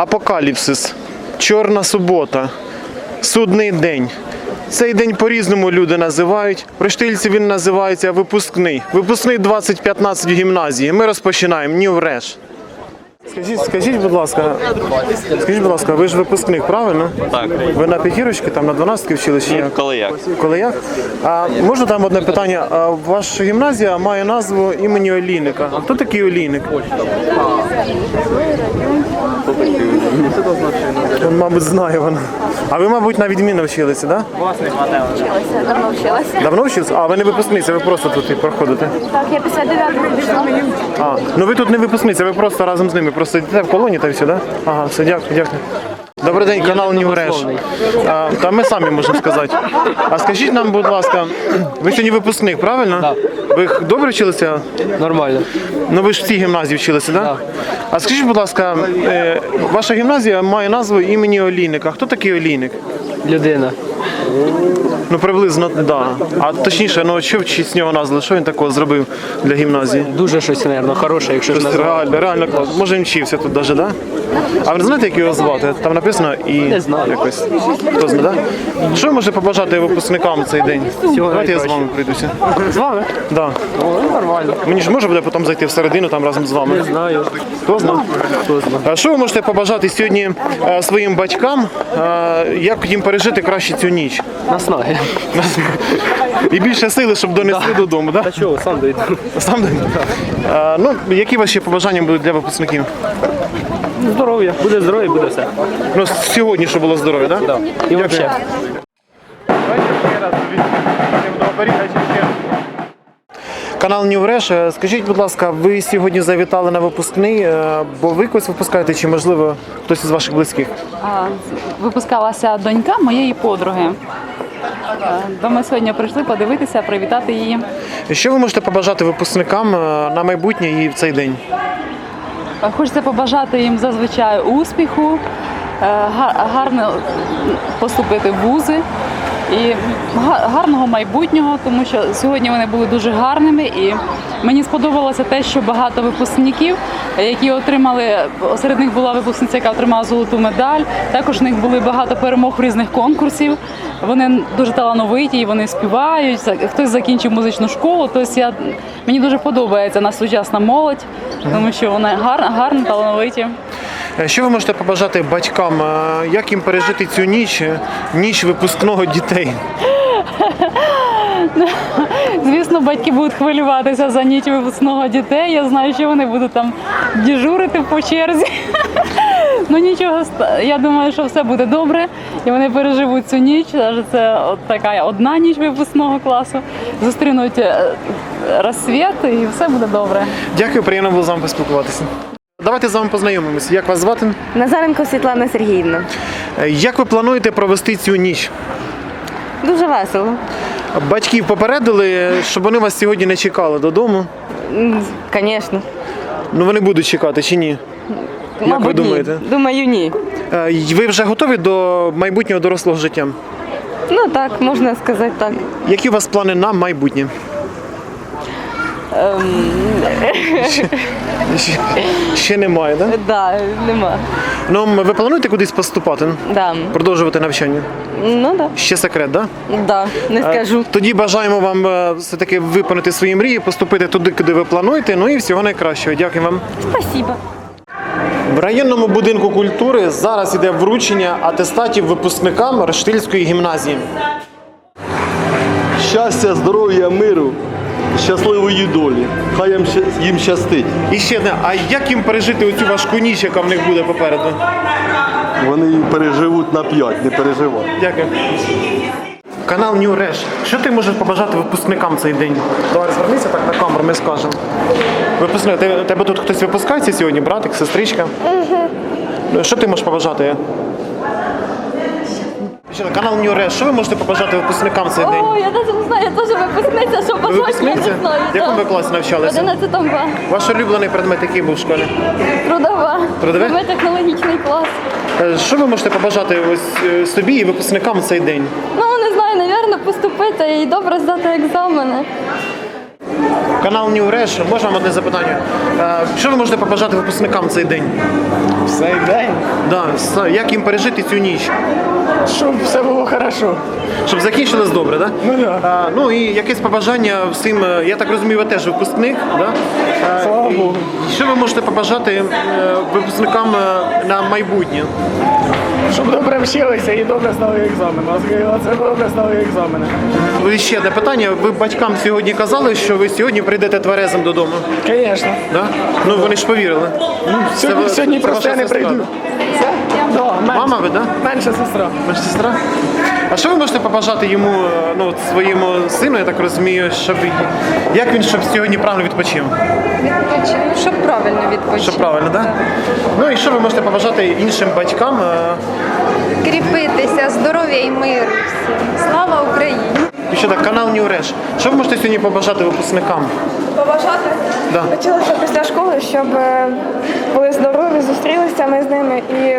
апокаліпсис, чорна субота, судний день. Цей день по-різному люди називають. В Рештильці він називається випускний. Випускний 2015 в гімназії. Ми розпочинаємо. Нівреш. Скажіть, скажіть, будь ласка, скажіть, будь ласка, ви ж випускник, правильно? Так. Ви на п'ятірочки, там на 12 вчили чи як? Коли як? Коли як? А можна там одне питання? А ваша гімназія має назву імені Олійника. А хто такий Олійник? Він, мабуть, знає вона. А ви, мабуть, на відміну вчилися, так? Вчилася, давно вчилася. Давно вчилися? А ви не випускниця, ви просто тут і проходите. Так, я після 9 пішла. А, ну ви тут не випускниця, ви просто разом з ними. Просто йдете в колоні та все, так? Да? Ага, все, дякую, дякую. Добрий день, канал Нівреш. А, та ми самі можемо сказати. А скажіть нам, будь ласка, ви сьогодні випускник, правильно? Так. Ви добре вчилися? Нормально. Ну ви ж в цій гімназії вчилися, так? Да? А скажіть, будь ласка, е, ваша гімназія має назву імені Олійника. Хто такий Олійник? Людина. Ну приблизно, так. Да. А точніше, ну що в честь нього назви? Що він такого зробив для гімназії? Дуже щось, мабуть, хороше, якщо ж Щось реально, реально клас. Може він вчився тут навіть, да? А ви знаєте, як його звати? Там написано і Не знаю. якось. Хто знає, да? Що ви можете побажати випускникам цей день? Давайте я з вами прийдуся. З вами? Да. О, ну, нормально. Мені ж може буде потім зайти всередину там разом з вами. Не знаю. Хто знає? Хто знає. А що ви можете побажати сьогодні е, своїм батькам, е, як їм пережити краще цю ніч? Наснаги. І більше сили, щоб донести додому, да? Та чого, сам дойду. Сам Е, Ну, які ваші побажання будуть для випускників? Здоров'я. Буде здоров'я, буде все. Ну, сьогодні, щоб було здоров'я, так? Да? І взагалі. Канал Нівреш. Е, Скажіть, будь ласка, ви сьогодні завітали на випускний, е, бо ви когось випускаєте, чи можливо хтось із ваших близьких? А, Випускалася донька моєї подруги. Е, То ми сьогодні прийшли подивитися, привітати її. Що ви можете побажати випускникам е, на майбутнє і в цей день? Е, Хочеться побажати їм зазвичай успіху, е, гарно поступити в вузи і га- гарного майбутнього, тому що сьогодні вони були дуже гарними. І мені сподобалося те, що багато випускників, які отримали серед них була випускниця, яка отримала золоту медаль. Також в них були багато перемог в різних конкурсів. Вони дуже талановиті, вони співають. Хтось закінчив музичну школу. Тобто я мені дуже подобається наша сучасна молодь, тому що вони гарно, гарно талановиті. Е, Що ви можете побажати батькам, е, як їм пережити цю ніч, е, ніч випускного дітей? Звісно, батьки будуть хвилюватися за ніч випускного дітей. Я знаю, що вони будуть там дежурити по черзі. Ну нічого, я думаю, що все буде добре, і вони переживуть цю ніч. Навіть це от така одна ніч випускного класу. Зустрінуть розсвіт і все буде добре. Дякую, приємно було з вами поспілкуватися. Давайте з вами познайомимося. Як вас звати? Назаренко Світлана Сергіївна. Е, Як ви плануєте провести цю ніч? Дуже весело. Батьків попередили, щоб вони вас сьогодні не чекали додому. Звісно. Ну вони будуть чекати чи ні? Як ви думаєте? Ні. Думаю, ні. Е, Ви вже готові до майбутнього дорослого життя? Ну так, можна сказати так. Які у вас плани на майбутнє? Ще, ще, немає, так? Да? Да, нема. Ну, ви плануєте кудись поступати? Да. Продовжувати навчання? Ну да. Ще секрет, так? Да? Да. Не скажу. Тоді бажаємо вам е, все-таки виконати свої мрії, поступити туди, куди ви плануєте. Ну і всього найкращого. Дякую вам. Спасибо. В районному будинку культури зараз іде вручення атестатів випускникам Рештильської гімназії. Щастя, здоров'я, миру, щасливої долі. Хай їм, ща- їм щастить. І ще одне, а як їм пережити оцю важку ніч, яка в них буде попереду? Вони її переживуть на п'ять, не переживай. Дякую. Канал New Реш. Що ти можеш побажати випускникам цей день? Давай звернися так на камеру, ми скажемо. Випускник, тебе, тебе тут хтось випускається сьогодні, братик, сестричка? Угу. Що ти можеш побажати? Канал Реш. Що ви можете побажати випускникам цей день? О, я навіть не знаю, я теж випускниця, що Ви бажати, я випускниця? не знаю. В якому ви класі навчалися? 11 Б. Ваш улюблений предмет який був в школі? Трудова. Трудове? Ми технологічний клас. Е, Що ви можете побажати ось е, собі і випускникам цей день? Ну, не знаю, напевно, поступити і добре здати екзамени. Канал New Реш. Можна вам одне запитання? Е, Що ви можете побажати випускникам цей день? Цей день Да, як їм пережити цю ніч? Щоб все було хорошо. Щоб закінчилось добре, да? Ну да. А, ну і якесь побажання всім, е, я так розумію, ви теж випускник, да? А, Слава і Богу. Що ви можете побажати е, випускникам е, на майбутнє? Щоб добре вчилися і добре здали екзамен. А це добре здали екзамени. Ви ще одне питання. Ви батькам сьогодні казали, що ви сьогодні прийдете тверезим додому? Звісно. Да? Ну вони ж повірили. Сьогодні, ви- сьогодні це просто я не сестра? прийду. Це? Да, менша. Мама ви, да? Менша сестра. Ваша сестра? А що ви можете побажати йому, е, ну, своєму сину, я так розумію, щоб як він щоб сьогодні правильно відпочив? Відпочив, щоб правильно відпочив. Щоб правильно, так? Да? Ну і що ви можете побажати іншим батькам? Кріпитися, здоров'я і миру всім. Слава Україні! І що так, канал Нюреш. Що ви можете сьогодні побажати випускникам? побажати. Да. Хотілося після школи, щоб е, були здорові, зустрілися ми з ними і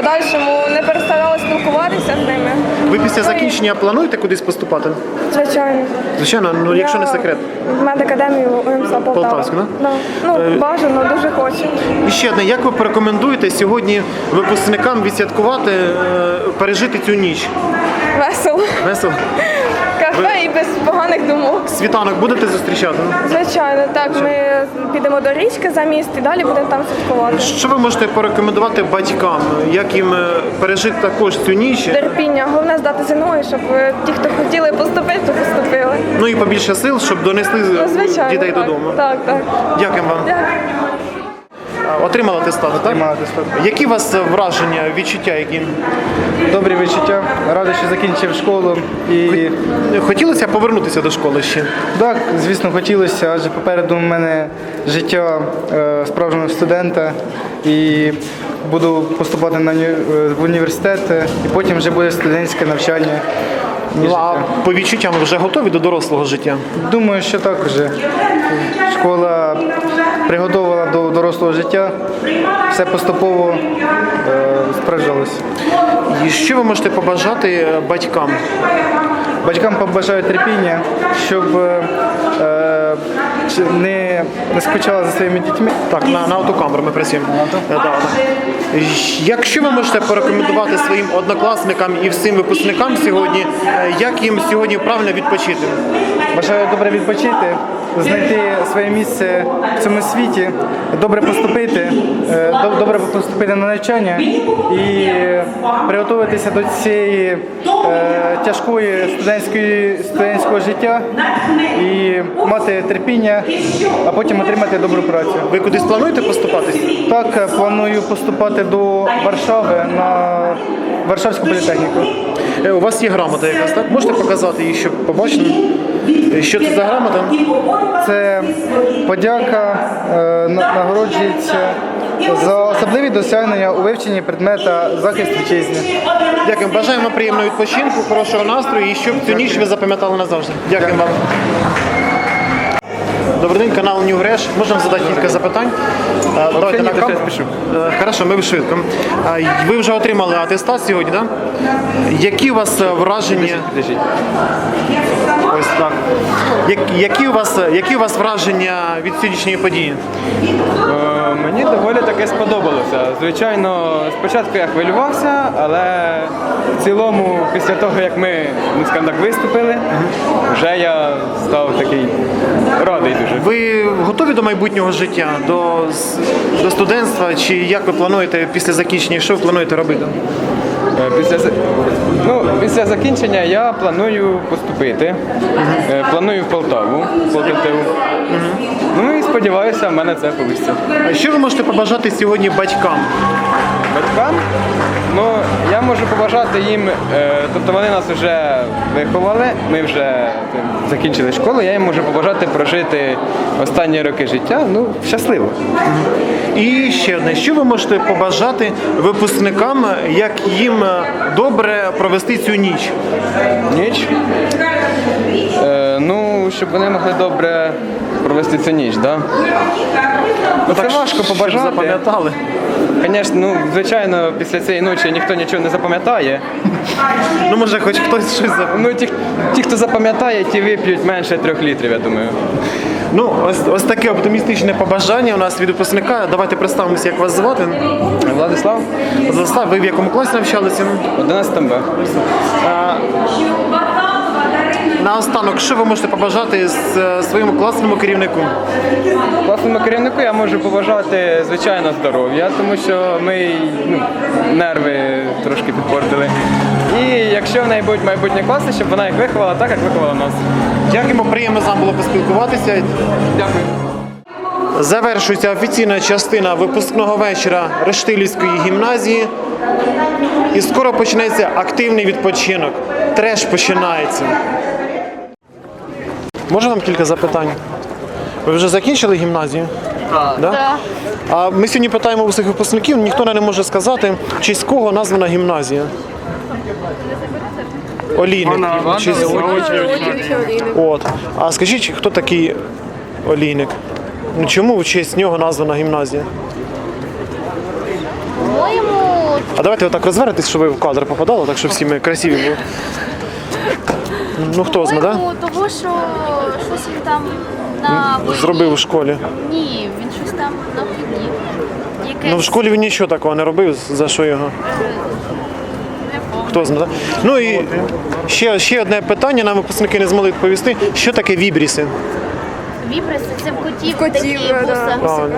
подальшому не переставала спілкуватися з ними. Ви після Ну закінчення плануєте кудись поступати? Звичайно. Звичайно, ну якщо не секрет. В медакадемію УМСА Полтава. Полтавську, да? Да. Ну, Е, бажано, дуже хочу. І ще одне, як ви порекомендуєте сьогодні випускникам відсвяткувати, е, пережити цю ніч? Весело. Весело? Кафе і без поганих думок. Світанок будете зустрічати? Звичайно, так. Ми підемо до річки за міст і далі будемо там святкувати. Що ви можете порекомендувати батькам, як їм е, пережити також цю ніч? Терпіння. Головне здати ЗНО, і щоб е, ті, хто хотіли поступити, то поступили. Ну і побільше сил, щоб донесли Ну, звичайно. дітей так. додому. Так, так. Дякуємо вам. Дякую. Отримали атестат, так? Отримав атестат. Які у вас враження, відчуття які? Добрі відчуття. Радий, що закінчив школу. І Хотілося повернутися до школи ще? так, звісно, хотілося, адже попереду в мене життя е, справжнього студента. І буду поступати на е, в університет, е, і потім вже буде студентське навчання. Ну, а по відчуттям вже готові до дорослого життя? Думаю, що так вже. Школа приготувала до дорослого життя, все поступово е, справджалося. І що ви можете побажати е, батькам? Батькам побажаю терпіння, щоб е, е, не, не скучали за своїми дітьми. Так, на, на автокамеру ми працюємо. Да, да. Якщо ви можете порекомендувати своїм однокласникам і всім випускникам сьогодні, як їм сьогодні правильно відпочити? Бажаю добре відпочити, знайти своє місце в цьому світі, добре поступити, е, добре поступити на навчання і е, приготуватися до цієї е, тяжкої студентської студентського життя і мати терпіння, а потім отримати добру працю. Ви кудись плануєте поступатись? Так, планую поступати до Варшави на Варшавську політехніку. У вас є грамота якась, так? Можете показати її, щоб побачили? Що це за грамота? Це подяка е, нагороджується за особливі досягнення у вивченні предмета захист вітчизни. Дякую. Бажаємо приємного відпочинку, хорошого настрою і щоб цю ніч ви запам'ятали назавжди. Дякую вам. Добрий день, канал New Греш. Можна задати кілька запитань? Е, Давайте на пишу. Е, Хорошо, ми швидко. Е, Ви вже отримали атестат сьогодні, так? Які у вас е, враження? Ось так. Як- Які у вас, які у вас враження від сьогоднішньої події? Е, Мені доволі таки сподобалося. Звичайно, спочатку я хвилювався, але в цілому, після того, як ми ну, скажімо так, виступили, вже я став такий радий дуже. Ви готові до майбутнього життя, до, до студентства? Чи як ви плануєте після закінчення? Що ви плануєте робити? Е, Після, ну, після закінчення я планую поступити. Е, Планую в Полтаву, Полтаву. Ну і сподіваюся, в мене це вийде. Що ви можете побажати сьогодні батькам? Батькам, ну я можу побажати їм, е, тобто вони нас вже виховали, ми вже е, закінчили школу, я їм можу побажати прожити останні роки життя ну, щасливо. І ще одне, що ви можете побажати випускникам, як їм добре провести цю ніч? Ніч. Е, ну, щоб вони могли добре провести цю ніч, да? Ну, це важко щоб запам'ятали. Звісно, ну, звичайно, після цієї ночі ніхто нічого не запам'ятає. Ну може, хоч хтось щось запам'ятає. Ну, ті, ті, хто запам'ятає, ті вип'ють менше трьох літрів, я думаю. Ну, ось, ось таке оптимістичне побажання у нас від випускника. Давайте представимося, як вас звати. Владислав, Владислав, ви в якому класі навчалися? 11 Б. Наостанок, що ви можете побажати з е, своєму класному керівнику? Класному керівнику я можу побажати, звичайно, здоров'я, тому що ми ну, нерви трошки підпортили. І якщо в неї будуть майбутні класи, щоб вона їх виховала так, як виховала нас. Дякуємо, приємно з вами було поспілкуватися. Дякую. Завершується офіційна частина випускного вечора Рештилівської гімназії. І скоро почнеться активний відпочинок. Треш починається. Можна вам кілька запитань? Ви вже закінчили гімназію? Так. Да? А ми сьогодні питаємо усіх випускників, ніхто не може сказати, в честь кого названа гімназія. Олійник. Честь- От. А скажіть, хто такий олійник? Ну чому в честь нього названа гімназія? По-моєму, А давайте отак розвернетесь, щоб ви в кадр попадали, так щоб всі ми красиві були. Ну хто знає, так? по-моєму, що щось він там на. Зробив у школі. Ні, він щось там на війні. Якесь... Ну в школі він нічого такого не робив, за що його. Хто знає. Ну і ще, ще одне питання, нам випускники не змогли відповісти. Що таке вібріси? Вібриси, це в котів, котів, такі да. вуса.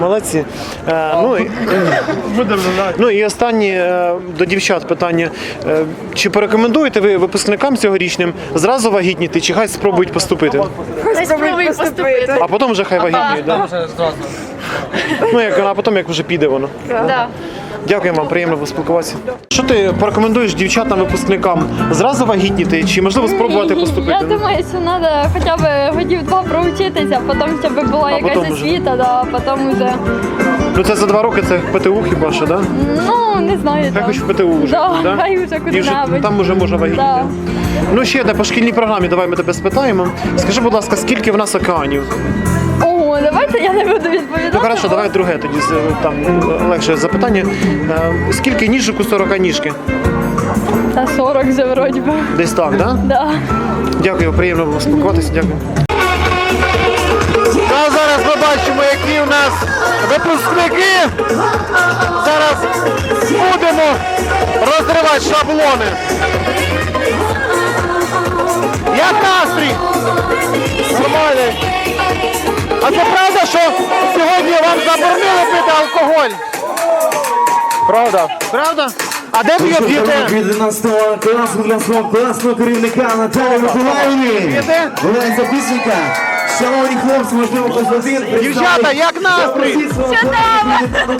Молодці. Е, ну, і, ну і останнє е, до дівчат питання. Е, чи порекомендуєте ви випускникам цьогорічним зразу вагітніти, чи хай спробують поступити? Хай спробують поступити. А потім вже хай вагітніють, да? Ну, як, а потім як вже піде воно. Да. Дякую вам, приємно поспілкуватися. Що ти порекомендуєш дівчатам-випускникам? Зразу вагітніти, чи можливо спробувати поступити? Я думаю, що треба хоча б годів два проучитися, потім щоб була якась потім вже. освіта, да, потім вже. Ну це за два роки це ПТУ хіба що, да? Ну, не знаю. Хай хоч в ПТУ вже. Да, да? хай вже І вже куди-небудь. там вже можна вагітніти. Да. Ну ще одне по шкільній програмі, давай ми тебе спитаємо. Скажи, будь ласка, скільки в нас океанів? Ого, я не буду відповідати. Ну хорошо, давай друге тоді там легше запитання. Е, Скільки ніжок у 40 ніжки? Та 40 вже вроді би. Десь так, да? Да. Дякую, приємно було спілкуватися, дякую. Та зараз ми бачимо, які у нас випускники. Зараз будемо розривати шаблони. Як настрій? Нормальний. А це правда, що сьогодні вам заборонили пити алкоголь? Правда. Правда? А де ви п'єте? Від 11 класу для свого класного керівника Наталі Миколаївні. П'єте? Гуляється пісенька. Шановні хлопці, можливо, Костянтин. Дівчата, як настрій?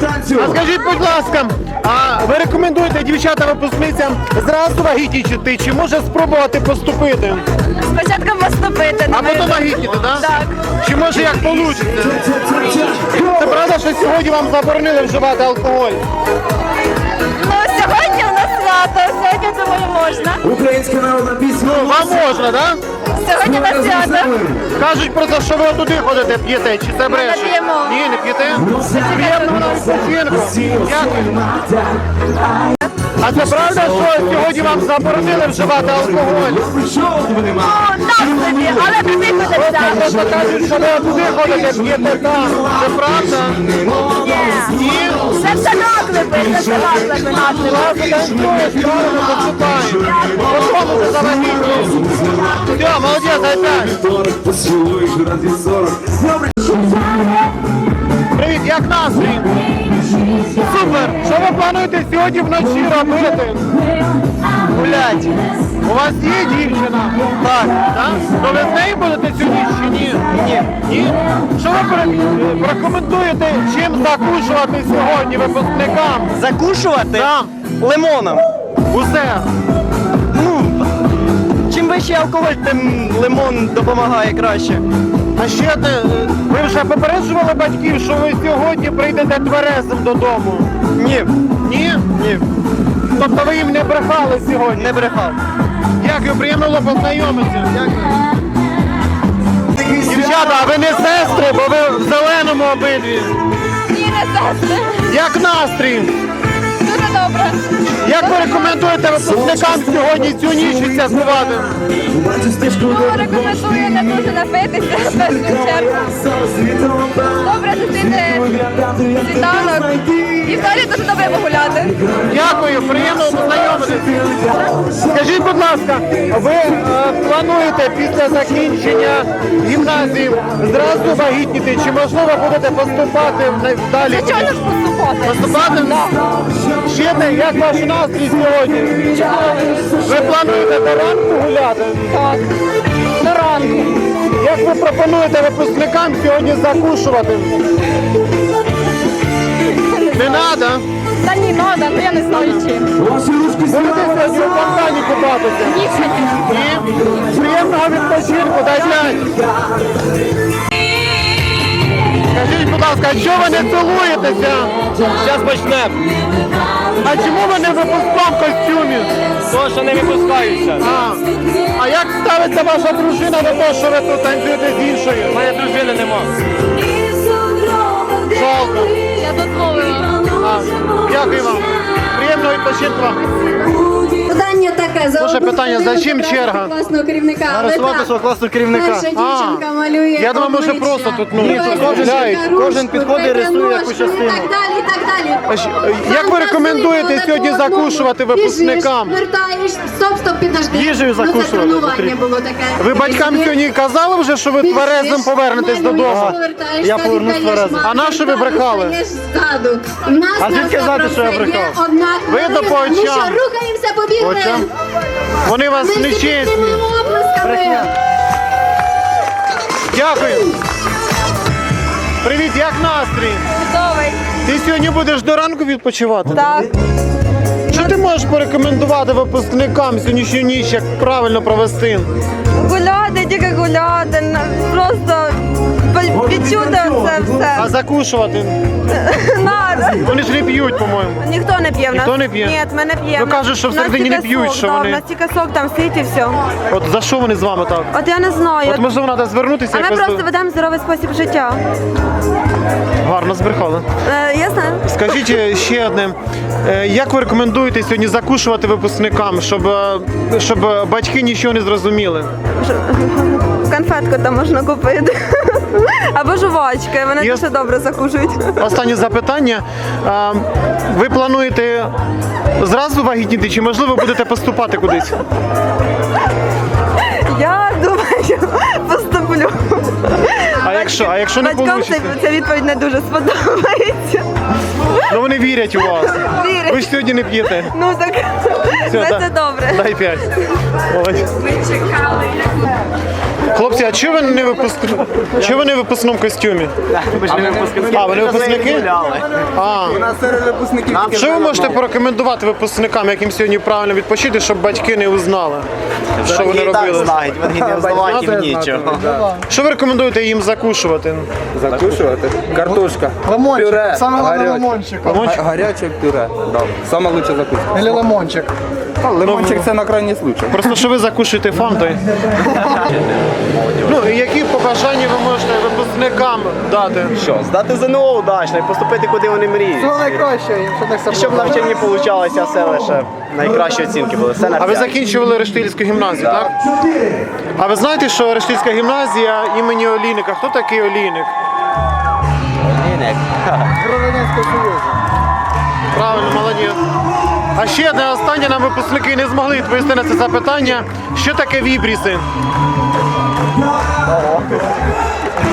танцю. А скажіть, будь ласка, а ви рекомендуєте дівчата-випускницям зразу вагітніти, чи може спробувати поступити? Спочатку поступити. А потім вагітніти, так? Так. Чи може як вийде? Це правда, що сьогодні вам заборонили вживати алкоголь? Ну, сьогодні у нас свято, сьогодні думаю можна. Українська народна пісня. Ну, вам можна, так? Сьогодні на свято. Кажуть про те, що ви туди ходите, п'єте, чи це бреше? п'ємо. Ні, не п'єте? Приємного нам відпочинку. Дякую. А це правда, що сьогодні вам заборонили вживати алкоголь? Ну, так собі, але туди ходиться. Просто кажуть, що ви туди ходите, п'єте там. Це правда? Ні? Це все наклепи, це все наклепи, наклепи. Класно танцюєш, правильно, почитаю. По-тому це завагітні. Все, молодець, опять. Поцілуєш разі 40. Добре. Привіт, як настрій? Супер! Що ви плануєте сьогодні вночі робити? Гулять. У вас є дівчина? Так. Так? То ви з нею будете цю ніч чи ні? Ні. Ні? Що ви порекомендуєте чим закушувати сьогодні випускникам? Закушувати Там. лимоном. Усе. Вищий алкоголь, тим лимон допомагає краще. А ще ти, е, ви вже попереджували батьків, що ви сьогодні прийдете тверезим додому? Ні, Ні? Ні. Тобто ви їм не брехали сьогодні? не брехав. Дякую, приємно було познайомитися. Дякую. Дівчата, а ви не сестри, бо ви в зеленому обидві. Ні, не сестри. Як настрій? Як ви рекомендуєте випускникам сьогодні цю ніч відсвяткувати? Ну, рекомендую не дуже напитися в першу чергу. Добре зустріти світанок. І взагалі дуже добре погуляти. Дякую, приємно познайомитися. Скажіть, будь ласка, ви е, плануєте після закінчення гімназії зразу вагітніти, чи можливо будете поступати в- далі? Звичайно ж поступати. Поступати? Ще не, як ваш настрій сьогодні? Ви плануєте до ранку гуляти? Так. До ранку. Як ви пропонуєте випускникам сьогодні закушувати? Не треба. Та ні, надо, ну я не знаю чим. Будете сьогодні у фонтані купатися? Ні, звісно. Ні? Приємного відпочинку, дай п'ять. Скажіть, будь ласка, а чого ви не цілуєтеся? Зараз почнемо. А чому ви не в випускному костюмі? То, що не випускаються. А, а як ставиться ваша дружина до того, що ви тут танцюєте з іншою? Моєї дружини нема. Жалко. Я дозволила. А, дякую вам. Приємного відпочинку вам. Питання таке. За Слушай, одну питання, хвилину зачем обрати черга? Класного керівника. Нарисувати свого класного керівника. Перша дівчинка малює я думав, може, обличчя. просто тут, ну, Друга тут кожен- дівчинка кожен ручку, підходить, третя рисує якусь ножку, частину. І так далі, і так далі. Як ви рекомендуєте сьогодні закушувати випускникам? Біжиш, вертаєш, стоп, стоп, підожди. Їжею Ну, закушувати, це тренування потрібно. було таке. Ви батькам сьогодні казали вже, що ви Біжиш, тверезим повернетесь малюєш, додому? повертаєшся, Я повернусь віддаєш тверезим. мамі, А на що ви брехали? стаєш ззаду. У нас А звідки знати, що я брехав? Ви до по Ну що, рухаємося, побігли. Очам? Вони вас нечесні. Дякую. Привіт, як настрій? Чудовий. Ти сьогодні будеш до ранку відпочивати? Так. Що ти можеш порекомендувати випускникам сьогоднішню ніч, як правильно провести? Гуляти, тільки гуляти. Просто відчути це все. А закушувати? Надо. Вони ж не п'ють, по-моєму. Ніхто не п'є в нас. Ніхто не п'є? Ні, ми не п'ємо. Ну, кажуть, що всередині не п'ють, що вони- У нас тільки сок там світ і все. От за що вони з вами так? От я не знаю. От можливо, треба звернутися а ми якось просто до... ведемо здоровий спосіб життя. гарно збрехали. Е, я знаю. Скажіть е, ще одне, Е, як ви рекомендуєте сьогодні закушувати випускникам, щоб, е, щоб е, батьки нічого не зрозуміли? Конфетку там можна купити. Або жувачки, вони Є- дуже добре закушують. Останнє запитання. А, Ви плануєте зразу вагітніти, чи можливо будете поступати кудись? Я думаю, поступлю. А якщо, а якщо не Батькам вийде? це- ця відповідь не дуже сподобається. Ну вони вірять у вас. Вірять. Ви ж сьогодні не п'єте. Ну так Все, все да. це добре. Дай п'ять. Ой. Хлопці, а чого ви не випускні? Чого ви не в випускному костюмі? Ми ж не випускники. А, ви не випускники? А. У нас серед випускників Що ви можете порекомендувати випускникам, як їм сьогодні правильно відпочити, щоб батьки не узнали, що вони робили? знають, вони не взнавають їм нічого. Що ви рекомендуєте їм закушувати? Закушувати? Картошка. Лимончик. Пюре. Саме головне. Лимончик? Гаряче пюре. Саме лучше закуска. Или лимончик. Лимончик це на крайній случай. Просто що ви закушуєте фантою. Ну, і які побажання ви можете випускникам дати? Що, здати ЗНО удачно і поступити, куди вони мріють. Всього найкраще, щоб так І щоб в навчанні получалося все лише найкращі оцінки були. Все на А ви п'ять. закінчували Рештильську гімназію, так? А ви знаєте, що Рештильська гімназія імені Олійника? Хто такий Олійник? Радянського Союзу. Правильно, молодець. А ще одне останнє нам випускники не змогли відповісти на це запитання. Що таке вібріси?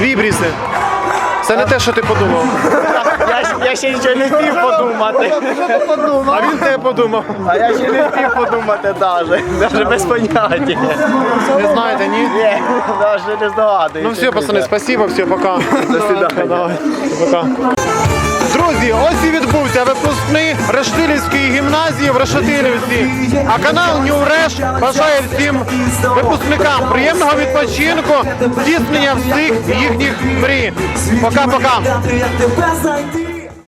Вібріси. Це не те, що ти подумав. Я, я ще нічого не встиг подумати. А він те подумав. А я ще не встиг подумати навіть. Навіть без поняття. Не знаєте, ні? Ні, навіть не здогадуюся. Ну все, пацани, спасибо, все, пока. До свидання. Пока. Друзі, ось і відбувся випускний Решетилівської гімназії в Решетилівці. А канал New Реш бажає всім випускникам приємного відпочинку, здійснення всіх їхніх мрій. Пока-пока.